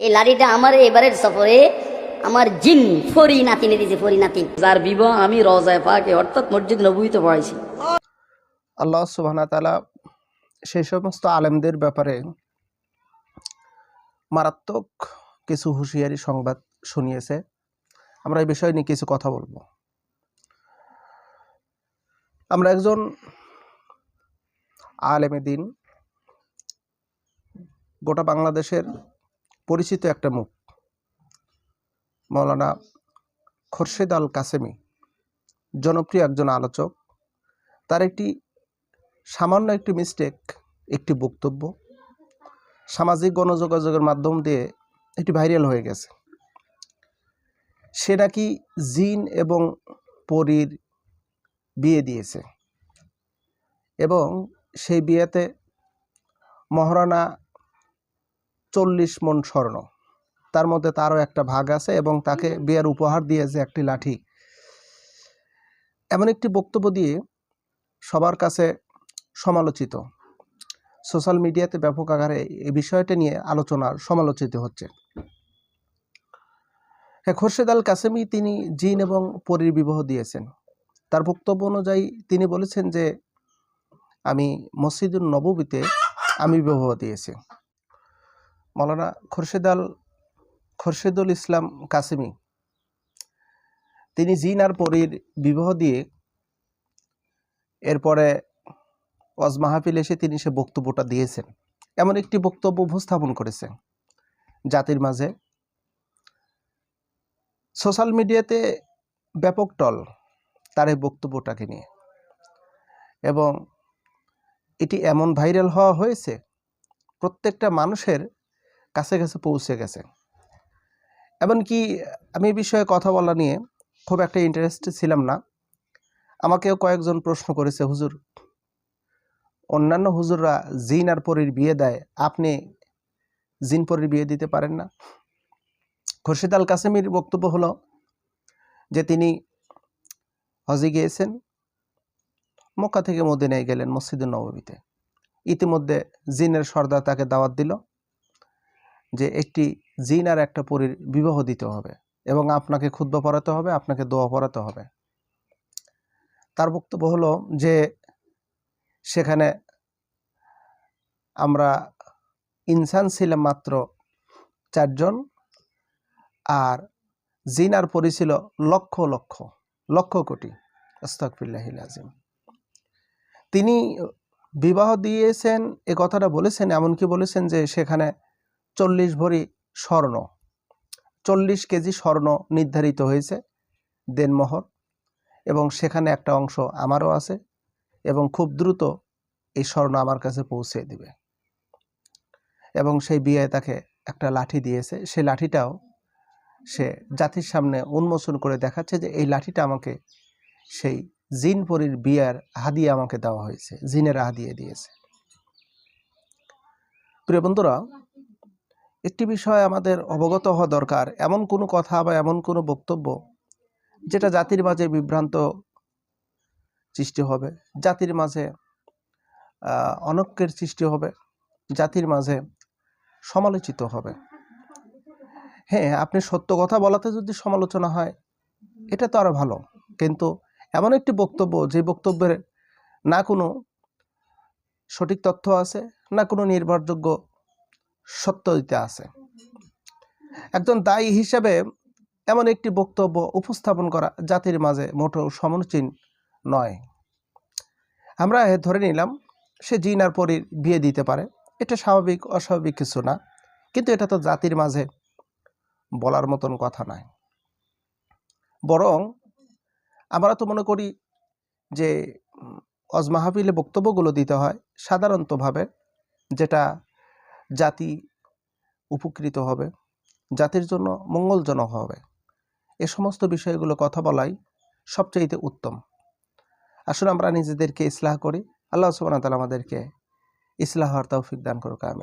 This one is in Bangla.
এই লাড়িটা আমার এবারের সফরে আমার জিন ফরি নাতিনে দিয়েছে ফরি নাতিন। যার বিবাহ আমি রজায় পাকে অর্থাৎ মসজিদ নবীতে পড়াইছি। আল্লাহ সুবহানা তাআলা সেই সমস্ত আলেমদের ব্যাপারে মারাত্মক কিছু হুঁশিয়ারি সংবাদ শুনিয়েছে। আমরা এই বিষয় নিয়ে কিছু কথা বলব। আমরা একজন আলেমে দিন গোটা বাংলাদেশের পরিচিত একটা মুখ। মৌলানা খোরশেদ আল কাসেমি, জনপ্রিয় একজন আলোচক। তার একটি সামান্য একটি মিস্টেক একটি বক্তব্য, সামাজিক গণযোগাযোগের মাধ্যম দিয়ে এটি ভাইরাল হয়ে গেছে। সে নাকি জিন এবং পরীর বিয়ে দিয়েছে এবং সেই বিয়েতে মহারানা চল্লিশ মন স্বর্ণ। তার মধ্যে তারও একটা ভাগ আছে এবং তাকে বিয়ের উপহার দিয়েছে একটি লাঠি। এমন একটি বক্তব্য দিয়ে সবার কাছে সমালোচিত। সোশ্যাল মিডিয়াতে ব্যাপক আকারে এই বিষয়টা নিয়ে আলোচনার সমালোচিত হচ্ছে। হ্যাঁ খোরশেদ আল কাসেমি তিনি জিন এবং পরীর বিবাহ দিয়েছেন। তার বক্তব্য অনুযায়ী তিনি বলেছেন যে আমি মসজিদুল নববীতে আমি বিবাহ দিয়েছি। মৌলানা খোরশেদ আল খোরশেদুল ইসলাম কাসেমি। তিনি জিন আর পরীর বিবাহ দিয়ে এরপরে ওয়াজ মাহফিল এসে তিনি সে বক্তব্যটা দিয়েছেন। এমন একটি বক্তব্য উপস্থাপন করেছেন জাতির মাঝে। সোশ্যাল মিডিয়াতে ব্যাপক টল তার এই বক্তব্যটাকে নিয়ে। এবং এটি এমন ভাইরাল হওয়া হয়েছে, প্রত্যেকটা মানুষের কাছে কাছে পৌঁছে গেছে। এমনকি আমি এই বিষয়ে কথা বলা নিয়ে খুব একটা ইন্টারেস্টেড ছিলাম না। আমাকেও কয়েকজন প্রশ্ন করেছে, হুজুর, অন্যান্য হুজুররা জিন আর পরীর বিয়ে দেয়, আপনি জিন পরীর বিয়ে দিতে পারেন না? খুরশিদ আল কাসেমির বক্তব্য হলো যে তিনি হজে গিয়েছেন, মক্কা থেকে মদিনায় গেলেন মসজিদুল নববীতে। ইতিমধ্যে জিনের সর্দার তাকে দাওয়াত দিল। যে একটি জিন আর একটা পরীর বিবাহ দিতে হবে এবং আপনাকে ক্ষুদ্র পড়াতে হবে, আপনাকে দোয়া পড়াতে হবে। তার বক্তব্য হলো যে সেখানে আমরা ইনসান ছিলাম মাত্র চারজন আর জিন আর পরি ছিল লক্ষ লক্ষ লক্ষ কোটি। আস্তাকফিল্লাহিল আজিম তিনি বিবাহ দিয়েছেন, এ কথাটা বলেছেন, এমনকি বলেছেন যে সেখানে চল্লিশ ভরি স্বর্ণ। চল্লিশ কেজি স্বর্ণ নির্ধারিত হয়েছে দেনমোহর এবং সেখানে একটা অংশ আমারও আছে এবং খুব দ্রুত এই স্বর্ণ আমার কাছে পৌঁছে দিবে। এবং সেই বিয়ে তাকে একটা লাঠি দিয়েছে। সেই লাঠিটাও সে জাতির সামনে উন্মোচন করে দেখাচ্ছে যে এই লাঠিটা আমাকে সেই জিন পরীর বিয়ার হাদিয়ে আমাকে দেওয়া হয়েছে, জিনের হাদিয়ে দিয়েছে। প্রিয় বন্ধুরা একটি বিষয় আমাদের অবগত হওয়া দরকার, এমন কোনো কথা বা এমন কোনো বক্তব্য যেটা জাতির মাঝে বিভ্রান্ত সৃষ্টি হবে, জাতির মাঝে অনক্যের সৃষ্টি হবে, জাতির মাঝে সমালোচিত হবে। হ্যাঁ আপনি সত্য কথা বলাতে যদি সমালোচনা হয়, এটা তো আরও ভালো। কিন্তু এমন একটি বক্তব্য, যে বক্তব্যের না কোনো সঠিক তথ্য আছে, না কোনো নির্ভরযোগ্য সত্য দিতে আছে। একজন দায়ী হিসাবে এমন একটি বক্তব্য উপস্থাপন করা জাতির মাঝে মোটেও সমীচীন নয়। আমরা ধরে নিলাম সে জিন আর পরীর বিয়ে দিতে পারে। এটা স্বাভাবিক অস্বাভাবিক কিছু না কিন্তু এটা তো জাতির মাঝে বলার মতন কথা নয়। বরং আমরা তো মনে করি যে উম, অজ মাহফিলে বক্তব্যগুলো দিতে হয় সাধারণতভাবে যেটা জাতি উপকৃত হবে, জাতির জন্য মঙ্গলজনক হবে। এ সমস্ত বিষয়গুলো কথা বলাই সবচাইতে উত্তম। আসলে আমরা নিজেদেরকে ইসলাহ করি। আল্লাহ সুবান তালা আমাদেরকে ইসলাহ হওয়ার তৌফিক দান করুক, আমিন।